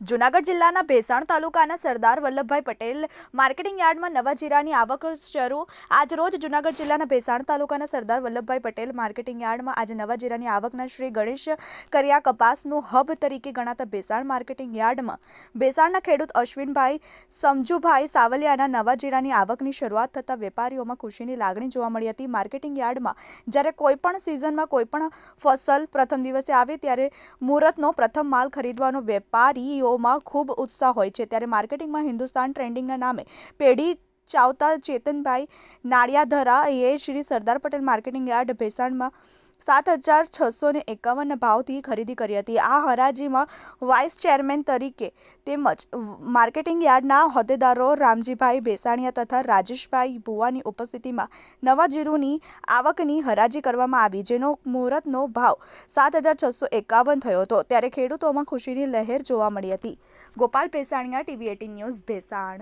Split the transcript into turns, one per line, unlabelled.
જૂનાગઢ જિલ્લાના ભેસાણ તાલુકાના સરદાર વલ્લભભાઈ પટેલ માર્કેટિંગ યાર્ડમાં નવા જીરાની આવક શરૂ. આજ રોજ જૂનાગઢ જિલ્લાના ભેસાણ તાલુકાના સરદાર વલ્લભભાઈ પટેલ માર્કેટિંગ યાર્ડમાં આજે નવા જીરાની આવકના શ્રી ગણેશ કરિયા કપાસનું હબ તરીકે ગણાતા ભેસાણ માર્કેટિંગ યાર્ડમાં. ભેસાણના ખેડૂત અશ્વિનભાઈ સમજુભાઈ સાવલિયાના નવા જીરાની આવકની શરૂઆત થતાં વેપારીઓમાં ખુશીની લાગણી જોવા મળી હતી. માર્કેટિંગ યાર્ડમાં જ્યારે કોઈપણ સિઝનમાં કોઈપણ ફસલ પ્રથમ દિવસે આવે ત્યારે મુહૂર્તનો પ્રથમ માલ ખરીદવાનો વેપારીઓમાં ખૂબ ઉત્સાહ હોય છે. ત્યારે માર્કેટિંગમાં હિન્દુસ્તાન ટ્રેન્ડિંગના નામે પેઢી ચાવતા ચેતનભાઈ નાળિયાધરા એ શ્રી સરદાર પટેલ માર્કેટિંગ યાર્ડ ભેસાણમાં સાત હજાર છસો ને એકાવન ભાવથી ખરીદી કરી હતી. આ હરાજીમાં વાઇસ ચેરમેન તરીકે તેમજ માર્કેટિંગ યાર્ડના હોદ્દેદારો રામજીભાઈ ભેસાણીયા તથા રાજેશભાઈ ભુવાની ઉપસ્થિતિમાં નવા જીરુની આવકની હરાજી કરવામાં આવી, જેનો મુહૂર્તનો ભાવ સાત હજાર છસો એકાવન થયો હતો. ત્યારે ખેડૂતોમાં ખુશીની લહેર જોવા મળી હતી. Gopal Bhesaniya, TV eighteen news, Bhesan.